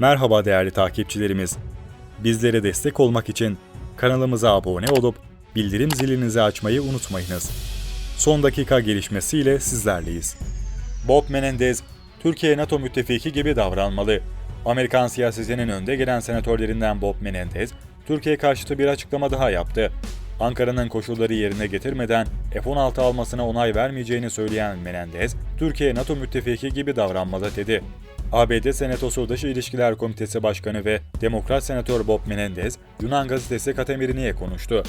Merhaba değerli takipçilerimiz. Bizlere destek olmak için kanalımıza abone olup bildirim zilinizi açmayı unutmayınız. Son dakika gelişmesiyle sizlerleyiz. Bob Menendez, Türkiye NATO müttefiki gibi davranmalı. Amerikan siyasetinin önde gelen senatörlerinden Bob Menendez, Türkiye karşıtı bir açıklama daha yaptı. Ankara'nın koşulları yerine getirmeden F-16 almasına onay vermeyeceğini söyleyen Menendez, Türkiye NATO müttefiki gibi davranmalı dedi. ABD Senatosu Dış İlişkiler Komitesi Başkanı ve Demokrat Senatör Bob Menendez, Yunan gazetesi Katemirini'ye konuştu.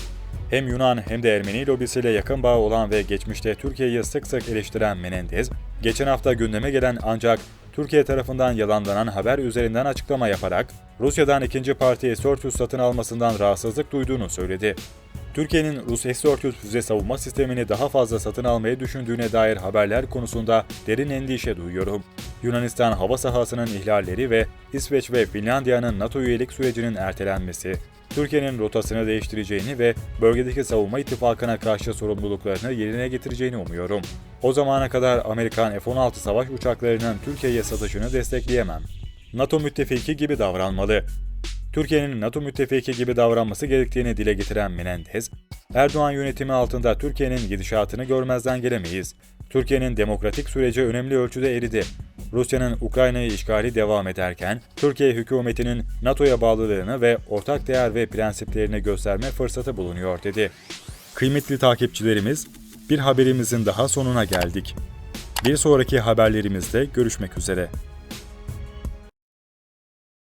Hem Yunan hem de Ermeni lobisiyle yakın bağı olan ve geçmişte Türkiye'yi sık sık eleştiren Menendez, geçen hafta gündeme gelen ancak Türkiye tarafından yalanlanan haber üzerinden açıklama yaparak Rusya'dan ikinci parti S-400 satın almasından rahatsızlık duyduğunu söyledi. Türkiye'nin Rus S-400 füze savunma sistemini daha fazla satın almayı düşündüğüne dair haberler konusunda derin endişe duyuyorum. Yunanistan hava sahasının ihlalleri ve İsveç ve Finlandiya'nın NATO üyelik sürecinin ertelenmesi, Türkiye'nin rotasını değiştireceğini ve bölgedeki savunma ittifakına karşı sorumluluklarını yerine getireceğini umuyorum. O zamana kadar Amerikan F-16 savaş uçaklarının Türkiye'ye satışını destekleyemem. NATO müttefiki gibi davranmalı. Türkiye'nin NATO müttefiki gibi davranması gerektiğini dile getiren Menendez, Erdoğan yönetimi altında Türkiye'nin gidişatını görmezden gelemeyiz. Türkiye'nin demokratik süreci önemli ölçüde eridi. Rusya'nın Ukrayna'yı işgali devam ederken, Türkiye hükümetinin NATO'ya bağlılığını ve ortak değer ve prensiplerini gösterme fırsatı bulunuyor dedi. Kıymetli takipçilerimiz, bir haberimizin daha sonuna geldik. Bir sonraki haberlerimizde görüşmek üzere.